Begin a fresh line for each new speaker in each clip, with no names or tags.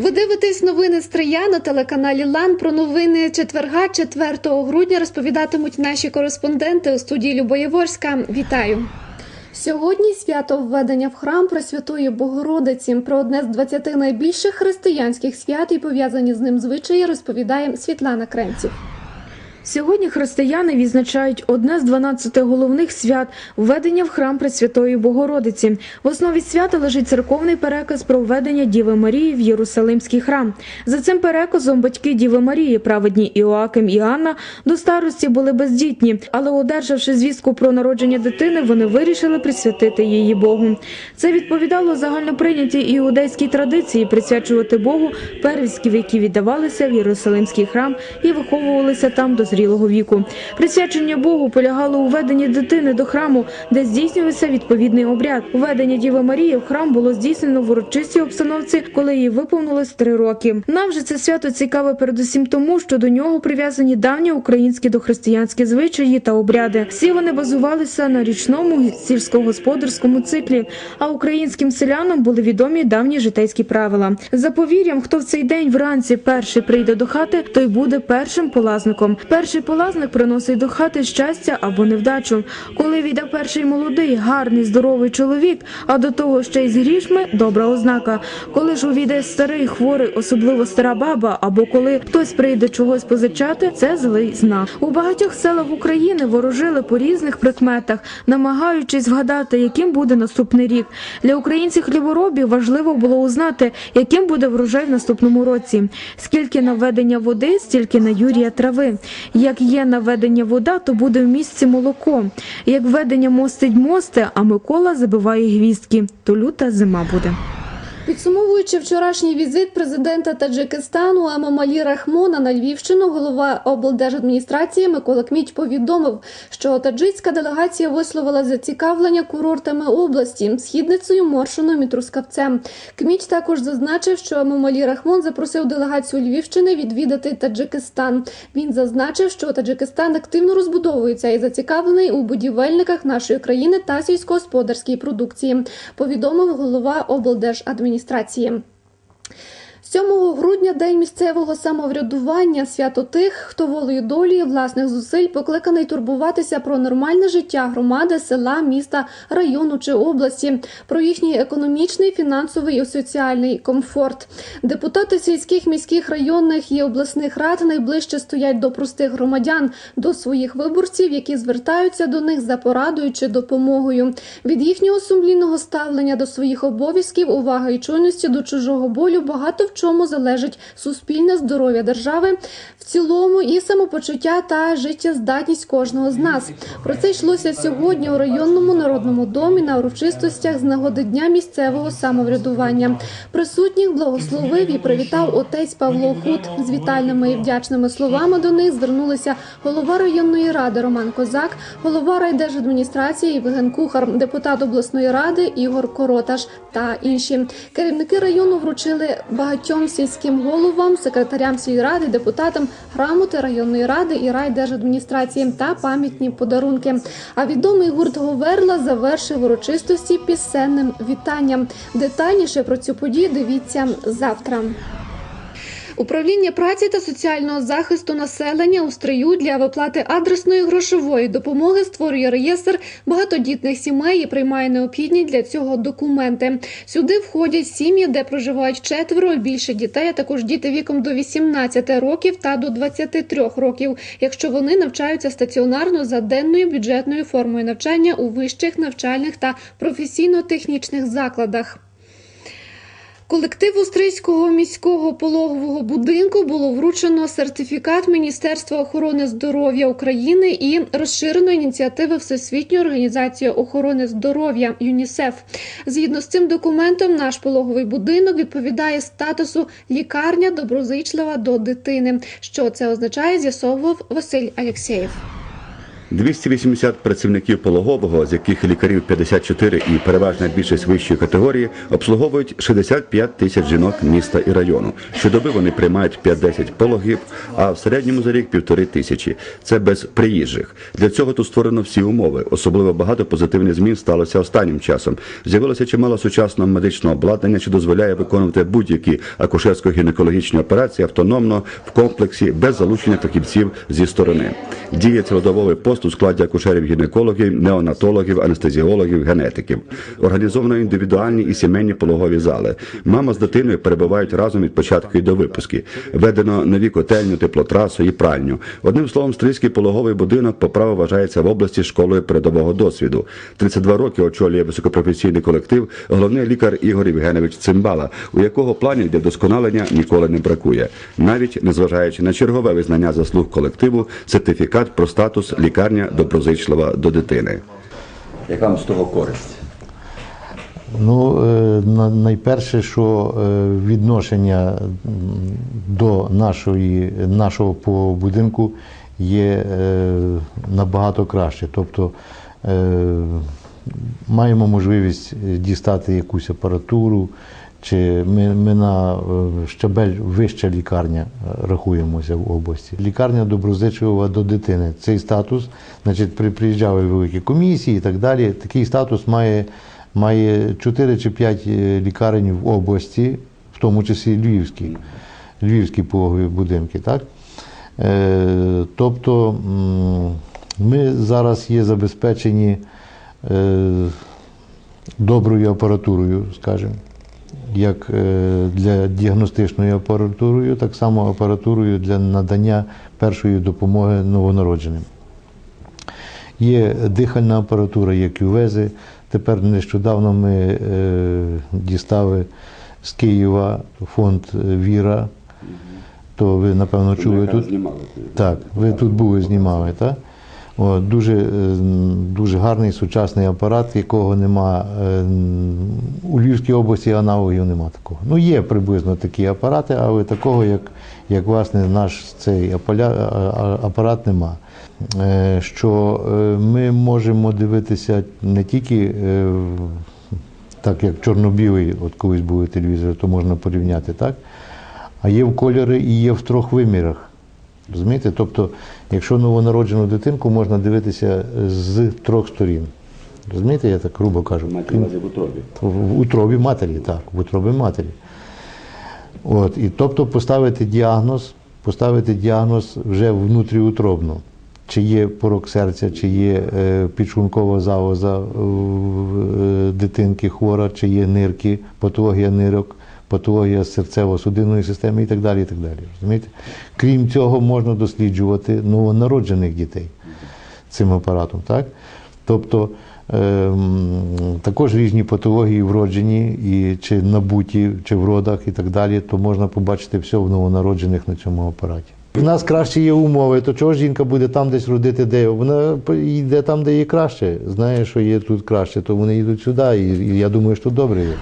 Ви дивитесь новини Стрия на телеканалі Лан. Про новини четверга, 4 грудня розповідатимуть наші кореспонденти у студії Любоєворська. Вітаю! Сьогодні свято введення в храм Пресвятої Богородиці. Про одне з 20 найбільших християнських свят і пов'язані з ним звичаї розповідає Світлана Кремців.
Сьогодні християни відзначають одне з 12 головних свят введення в храм Пресвятої Богородиці. В основі свята лежить церковний переказ про введення Діви Марії в Єрусалимський храм. За цим переказом батьки Діви Марії, праведні Іоаким і Анна, до старості були бездітні, але одержавши звістку про народження дитини, вони вирішили присвятити її Богу. Це відповідало загальноприйнятій іудейській традиції присвячувати Богу первістків, які віддавалися в Єрусалимський храм і виховувалися там до зрілого віку. Присвячення Богу полягало у веденні дитини до храму, де здійснювався відповідний обряд. Введення Діви Марії в храм було здійснено в урочистій обстановці, коли їй виповнилось три роки. Нам же це свято цікаве передусім тому, що до нього прив'язані давні українські дохристиянські звичаї та обряди. Всі вони базувалися на річному сільськогосподарському циклі, а українським селянам були відомі давні житейські правила. За повір'ям, хто в цей день вранці перший прийде до хати, той буде першим полазником. Перший полазник приносить до хати щастя або невдачу. Коли війде перший молодий, гарний, здоровий чоловік, а до того ще й з грішми добра ознака. Коли ж увійде старий, хворий, особливо стара баба, або коли хтось прийде чогось позичати, це злий знак. У багатьох селах України ворожили по різних прикметах, намагаючись вгадати, яким буде наступний рік. Для українців хліборобів важливо було узнати, яким буде врожай в наступному році. Скільки наведення води, стільки на Юрія трави. Як є наведення вода, то буде в місці молоко. Як ведення мостить мости, а Микола забиває гвіздки, то люта зима буде.
Підсумовуючи вчорашній візит президента Таджикистану Амамалі Рахмона на Львівщину, голова облдержадміністрації Микола Кміч повідомив, що таджикська делегація висловила зацікавлення курортами області східницею, Моршином і Трускавцем. Кміч також зазначив, що Амамалі Рахмон запросив делегацію Львівщини відвідати Таджикистан. Він зазначив, що Таджикистан активно розбудовується і зацікавлений у будівельниках нашої країни та сільськогосподарській продукції. Повідомив голова облдержадміністрації адміністрації. 7 грудня день місцевого самоврядування свято тих, хто волею долі власних зусиль покликаний турбуватися про нормальне життя громади, села, міста, району чи області, про їхній економічний, фінансовий і соціальний комфорт. Депутати сільських, міських, районних і обласних рад найближче стоять до простих громадян, до своїх виборців, які звертаються до них за порадою чи допомогою. Від їхнього сумлінного ставлення до своїх обов'язків, уваги і чуйності до чужого болю багато в чому залежить суспільне здоров'я держави в цілому і самопочуття та життєздатність кожного з нас. Про це йшлося сьогодні у районному народному домі на урочистостях з нагоди дня місцевого самоврядування. Присутніх благословив і привітав отець Павло Худ з вітальними і вдячними словами. До них звернулися голова районної ради Роман Козак, голова райдержадміністрації Євген Кухар, депутат обласної ради Ігор Короташ та інші керівники району вручили багатьом сільським головам, секретарям сільради, депутатам грамоти районної ради і райдержадміністрації та пам'ятні подарунки. А відомий гурт Говерла завершив урочистості пісенним вітанням. Детальніше про цю подію дивіться завтра. Управління праці та соціального захисту населення у стрию для виплати адресної грошової допомоги створює реєстр багатодітних сімей і приймає необхідні для цього документи. Сюди входять сім'ї, де проживають четверо більше дітей, а також діти віком до 18 років та до 23 років, якщо вони навчаються стаціонарно за денною бюджетною формою навчання у вищих навчальних та професійно-технічних закладах. Колективу Стрийського міського пологового будинку було вручено сертифікат Міністерства охорони здоров'я України і розширено ініціативи Всесвітньої організації охорони здоров'я ЮНІСЕФ. Згідно з цим документом, наш пологовий будинок відповідає статусу лікарня доброзичлива до дитини. Що це означає? З'ясовував Василь Алєксєєв.
280 працівників пологового, з яких лікарів 54 і переважна більшість вищої категорії, обслуговують 65 тисяч жінок міста і району. Щодоби вони приймають 5-10 пологів, а в середньому за рік півтори тисячі. Це без приїжджих. Для цього тут створено всі умови. Особливо багато позитивних змін сталося останнім часом. З'явилося чимало сучасного медичного обладнання, що дозволяє виконувати будь-які акушерсько-гінекологічні операції автономно в комплексі без залучення фахівців зі сторони. Діє цілодобовий пост у складі акушерів-гінекологів, неонатологів, анестезіологів, генетиків. Організовано індивідуальні і сімейні пологові зали. Мама з дитиною перебувають разом від початку і до випуски. Введено нові котельню, теплотрасу і пральню. Одним словом, стрийський пологовий будинок по праву вважається в області школою передового досвіду. 32 роки очолює високопрофесійний колектив головний лікар Ігор Євгенович Цимбала, у якого планів для вдосконалення ніколи не бракує, навіть незважаючи на чергове визнання заслуг колективу, сертифікат про статус лікарня доброзичлива до дитини. Яка вам з того користь?
Ну, е, найперше, що е, відношення до нашої, нашого по будинку є е, набагато краще. Тобто маємо можливість дістати якусь апаратуру, чи ми, ми на е, щабель вища лікарня е, рахуємося в області. Лікарня доброзичлива до дитини. Цей статус, значить, при- приїжджали великі комісії і так далі. Такий статус має має 4 чи 5 лікарень в області, в тому числі Львівські, Львівські пологові будинки. Так? Е, тобто ми зараз є забезпечені е, доброю апаратурою, скажімо, як е, для діагностичною апаратурою, так само апаратурою для надання першої допомоги новонародженим. Є дихальна апаратура, є кювези. Тепер нещодавно ми е, дістали з Києва фонд Віра. То ви, напевно, чули тут. Так, ви тут були, знімали, так? Дуже, е, дуже гарний сучасний апарат, якого нема е, у Львівській області аналогів нема такого. Ну, є приблизно такі апарати, але такого, як, як власне, наш цей апарат нема. Е, Що ми можемо дивитися не тільки так, як чорно-білий, от колись були телевізори, то можна порівняти, так? А є в кольори і є в трьох вимірах. Розумієте? Тобто, якщо новонароджену дитинку можна дивитися з трьох сторін. Розумієте, я так грубо кажу.
На в утробі.
В утробі матері, так, в утробі матері. От, і тобто поставити діагноз, поставити діагноз вже внутріутробно. Чи є порок серця, чи є е, підшлункова залоза в е, дитинки хвора, чи є нирки, патологія нирок, патологія серцево-судинної системи і так далі. І так далі розумієте? Крім цього, можна досліджувати новонароджених дітей цим апаратом. Так? Тобто ем, також різні патології вроджені, і чи набуті, чи в родах і так далі, то можна побачити все в новонароджених на цьому апараті. У нас кращі є умови, то чого ж жінка буде там десь родити, де вона йде там, де є краще. Знає, що є тут краще, то вони йдуть сюди. І я думаю, що добре є.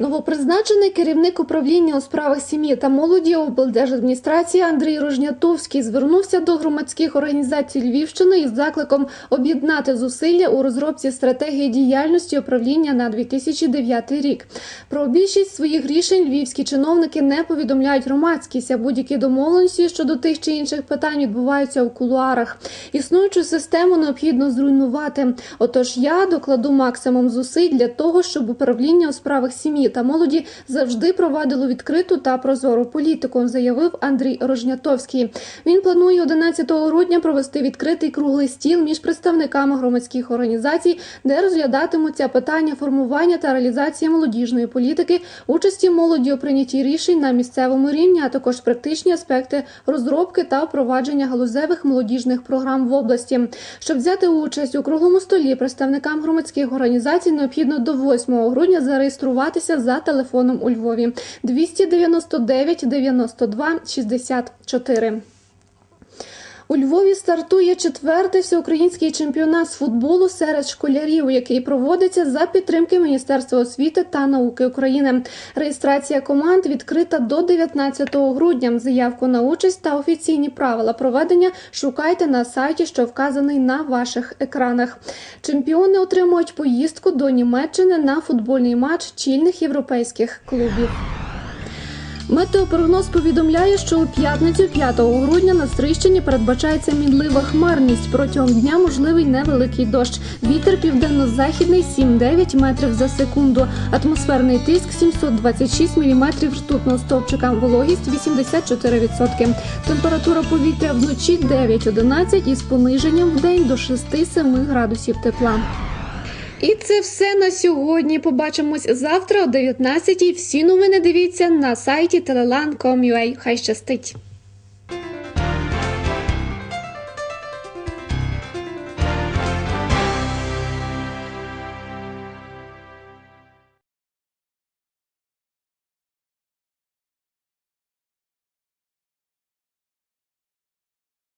Новопризначений керівник управління у справах сім'ї та молоді облдержадміністрації Андрій Рожнятовський звернувся до громадських організацій Львівщини із закликом об'єднати зусилля у розробці стратегії діяльності управління на 2009 рік. Про більшість своїх рішень львівські чиновники не повідомляють громадськість, а будь-які домовленості щодо тих чи інших питань відбуваються у кулуарах. Існуючу систему необхідно зруйнувати. Отож, я докладу максимум зусиль для того, щоб управління у справах сім'ї та молоді завжди провадило відкриту та прозору політику, заявив Андрій Рожнятовський. Він планує 11 грудня провести відкритий круглий стіл між представниками громадських організацій, де розглядатимуться питання формування та реалізації молодіжної політики, участі молоді у прийнятті рішень на місцевому рівні, а також практичні аспекти розробки та впровадження галузевих молодіжних програм в області. Щоб взяти участь у круглому столі представникам громадських організацій, необхідно до 8 грудня зареєструватися за телефоном у Львові 299 92 64. У Львові стартує четвертий всеукраїнський чемпіонат з футболу серед школярів, який проводиться за підтримки Міністерства освіти та науки України. Реєстрація команд відкрита до 19 грудня. Заявку на участь та офіційні правила проведення шукайте на сайті, що вказаний на ваших екранах. Чемпіони отримують поїздку до Німеччини на футбольний матч чільних європейських клубів. Метеопрогноз повідомляє, що у п'ятницю 5 грудня на Стрийщині передбачається мінлива хмарність. Протягом дня можливий невеликий дощ. Вітер південно-західний 7-9 метрів за секунду. Атмосферний тиск 726 міліметрів ртутного стовпчика. Вологість 84%. Температура повітря вночі 9-11 із пониженням в день до 6-7 градусів тепла. І це все на сьогодні. Побачимось завтра о 19-й. Всі новини дивіться на сайті telelan.com.ua. Хай щастить!